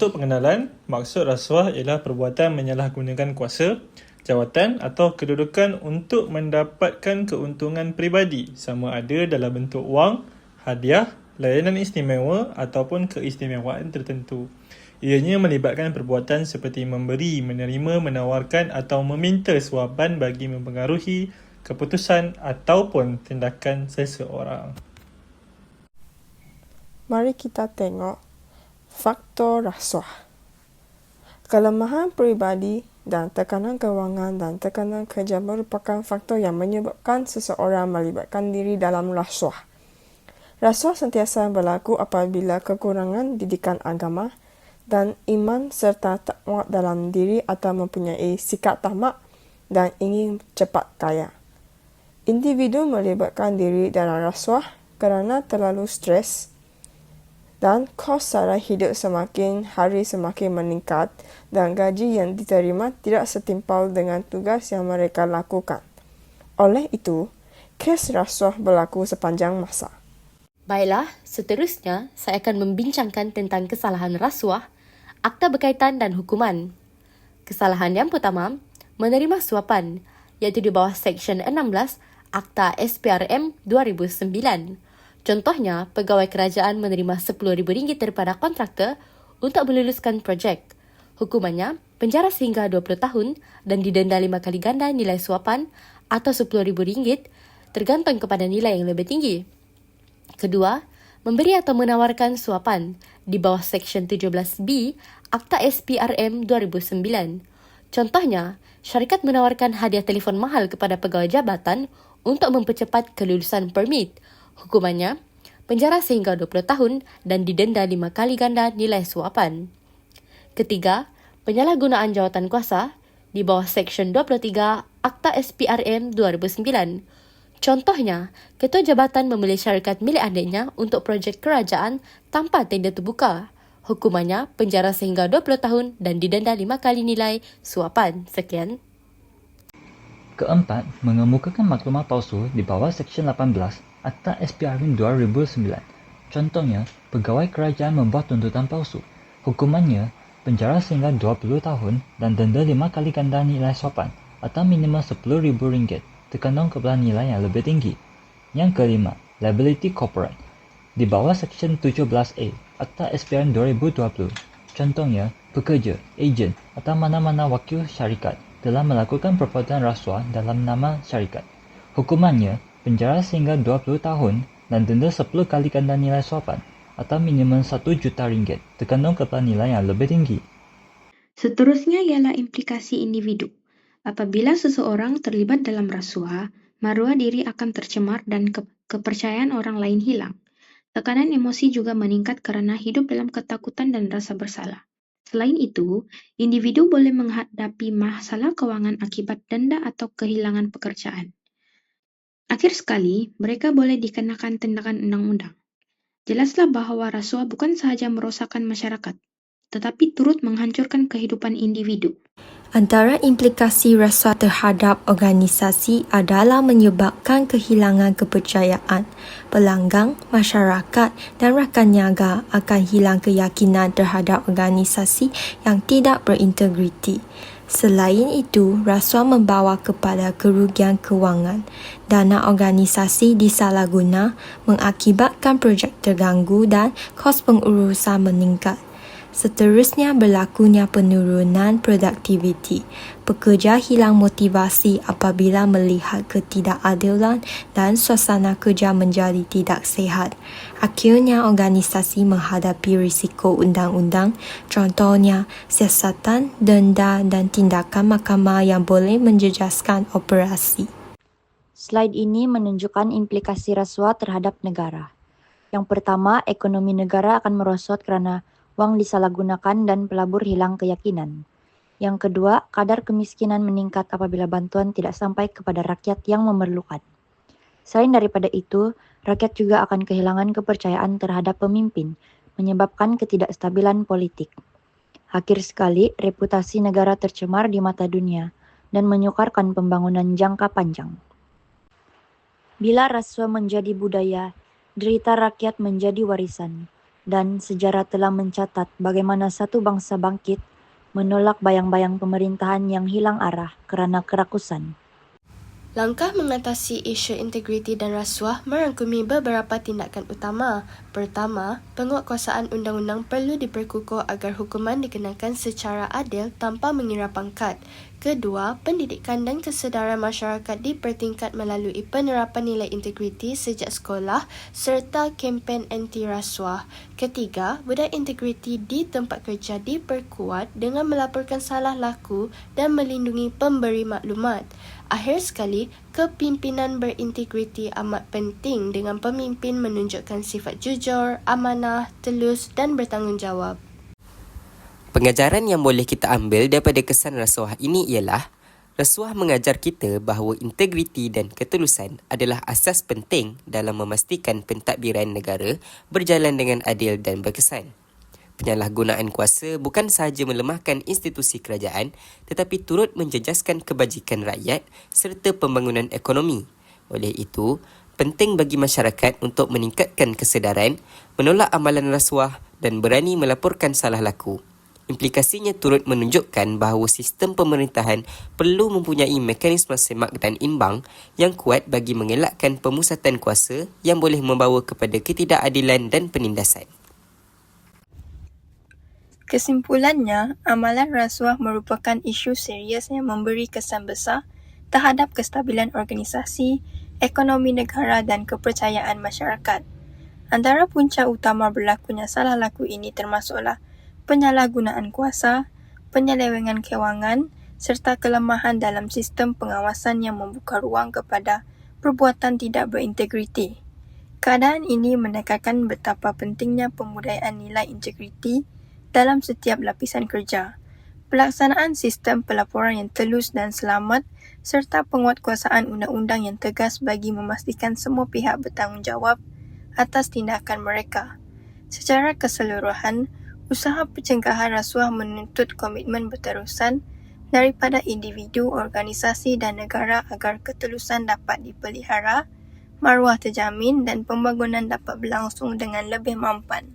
Untuk pengenalan, maksud rasuah ialah perbuatan menyalahgunakan kuasa, jawatan atau kedudukan untuk mendapatkan keuntungan peribadi sama ada dalam bentuk wang, hadiah, layanan istimewa ataupun keistimewaan tertentu. Ianya melibatkan perbuatan seperti memberi, menerima, menawarkan atau meminta suapan bagi mempengaruhi keputusan ataupun tindakan seseorang. Mari kita tengok faktor rasuah. Kelemahan peribadi dan tekanan kewangan dan tekanan kerja merupakan faktor yang menyebabkan seseorang melibatkan diri dalam rasuah. Rasuah sentiasa berlaku apabila kekurangan didikan agama dan iman serta tak muat dalam diri atau mempunyai sikap tamak dan ingin cepat kaya. Individu melibatkan diri dalam rasuah kerana terlalu stres dan kos sara hidup semakin hari semakin meningkat dan gaji yang diterima tidak setimpal dengan tugas yang mereka lakukan. Oleh itu, kes rasuah berlaku sepanjang masa. Baiklah, seterusnya saya akan membincangkan tentang kesalahan rasuah, akta berkaitan dan hukuman. Kesalahan yang pertama, menerima suapan, iaitu di bawah Seksyen 16 Akta SPRM 2009 Contohnya, pegawai kerajaan menerima RM10,000 daripada kontraktor untuk meluluskan projek. Hukumannya, penjara sehingga 20 tahun dan didenda lima kali ganda nilai suapan atau RM10,000 tergantung kepada nilai yang lebih tinggi. Kedua, memberi atau menawarkan suapan di bawah Seksyen 17B Akta SPRM 2009. Contohnya, syarikat menawarkan hadiah telefon mahal kepada pegawai jabatan untuk mempercepat kelulusan permit Hukumannya, penjara sehingga 20 tahun dan didenda lima kali ganda nilai suapan. Ketiga, penyalahgunaan jawatan kuasa di bawah Seksyen 23 Akta SPRM 2009. Contohnya, ketua jabatan memilih syarikat milik adiknya untuk projek kerajaan tanpa tender terbuka. Hukumannya penjara sehingga 20 tahun dan didenda lima kali nilai suapan. Sekian. Keempat, mengemukakan maklumat palsu di bawah Seksyen 18 Akta SPRM 2009. Contohnya, pegawai kerajaan membuat tuntutan palsu. Hukumannya, penjara sehingga 20 tahun dan denda lima kali ganda nilai sopan atau minimal RM10,000 terkandung kepada nilai yang lebih tinggi. Yang kelima, liability corporate. Di bawah Seksyen 17A Akta SPRM 2020, contohnya, pekerja, ejen atau mana-mana wakil syarikat telah melakukan perbuatan rasuah dalam nama syarikat. Hukumannya, penjara sehingga 20 tahun dan denda 10 kali ganda nilai suapan atau minimum 1 juta ringgit terkandung kepada nilai yang lebih tinggi. Seterusnya ialah implikasi individu. Apabila seseorang terlibat dalam rasuah, maruah diri akan tercemar dan ke kepercayaan orang lain hilang. Tekanan emosi juga meningkat kerana hidup dalam ketakutan dan rasa bersalah. Selain itu, individu boleh menghadapi masalah kewangan akibat denda atau kehilangan pekerjaan. Akhir sekali, mereka boleh dikenakan tindakan undang-undang. Jelaslah bahawa rasuah bukan sahaja merosakkan masyarakat, tetapi turut menghancurkan kehidupan individu. Antara implikasi rasuah terhadap organisasi adalah menyebabkan kehilangan kepercayaan. Pelanggang, masyarakat dan rakan niaga akan hilang keyakinan terhadap organisasi yang tidak berintegriti. Selain itu, rasuah membawa kepada kerugian kewangan. Dana organisasi disalahguna mengakibatkan projek terganggu dan kos pengurusan meningkat. Seterusnya berlakunya penurunan produktiviti. Pekerja hilang motivasi apabila melihat ketidakadilan dan suasana kerja menjadi tidak sehat. Akhirnya organisasi menghadapi risiko undang-undang, contohnya siasatan, denda dan tindakan mahkamah yang boleh menjejaskan operasi. Slide ini menunjukkan implikasi rasuah terhadap negara. Yang pertama, ekonomi negara akan merosot kerana wang disalahgunakan dan pelabur hilang keyakinan. Yang kedua, kadar kemiskinan meningkat apabila bantuan tidak sampai kepada rakyat yang memerlukan. Selain daripada itu, rakyat juga akan kehilangan kepercayaan terhadap pemimpin, menyebabkan ketidakstabilan politik. Akhir sekali, reputasi negara tercemar di mata dunia dan menyukarkan pembangunan jangka panjang. Bila rasuah menjadi budaya, derita rakyat menjadi warisan dan sejarah telah mencatat bagaimana satu bangsa bangkit menolak bayang-bayang pemerintahan yang hilang arah kerana kerakusan. Langkah mengatasi isu integriti dan rasuah merangkumi beberapa tindakan utama. Pertama, penguatkuasaan undang-undang perlu diperkukuh agar hukuman dikenakan secara adil tanpa mengira pangkat. Kedua, pendidikan dan kesedaran masyarakat dipertingkat melalui penerapan nilai integriti sejak sekolah serta kempen anti rasuah. Ketiga, budaya integriti di tempat kerja diperkuat dengan melaporkan salah laku dan melindungi pemberi maklumat. Akhir sekali, kepimpinan berintegriti amat penting dengan pemimpin menunjukkan sifat jujur, amanah, telus dan bertanggungjawab. Pengajaran yang boleh kita ambil daripada kesan rasuah ini ialah rasuah mengajar kita bahawa integriti dan ketulusan adalah asas penting dalam memastikan pentadbiran negara berjalan dengan adil dan berkesan penyalahgunaan kuasa bukan sahaja melemahkan institusi kerajaan tetapi turut menjejaskan kebajikan rakyat serta pembangunan ekonomi. Oleh itu, penting bagi masyarakat untuk meningkatkan kesedaran, menolak amalan rasuah dan berani melaporkan salah laku. Implikasinya turut menunjukkan bahawa sistem pemerintahan perlu mempunyai mekanisme semak dan imbang yang kuat bagi mengelakkan pemusatan kuasa yang boleh membawa kepada ketidakadilan dan penindasan. Kesimpulannya, amalan rasuah merupakan isu serius yang memberi kesan besar terhadap kestabilan organisasi, ekonomi negara dan kepercayaan masyarakat. Antara punca utama berlakunya salah laku ini termasuklah penyalahgunaan kuasa, penyelewengan kewangan serta kelemahan dalam sistem pengawasan yang membuka ruang kepada perbuatan tidak berintegriti. Keadaan ini menekankan betapa pentingnya pembudayaan nilai integriti dalam setiap lapisan kerja. Pelaksanaan sistem pelaporan yang telus dan selamat serta penguatkuasaan undang-undang yang tegas bagi memastikan semua pihak bertanggungjawab atas tindakan mereka. Secara keseluruhan, usaha pencegahan rasuah menuntut komitmen berterusan daripada individu, organisasi dan negara agar ketelusan dapat dipelihara, maruah terjamin dan pembangunan dapat berlangsung dengan lebih mampan.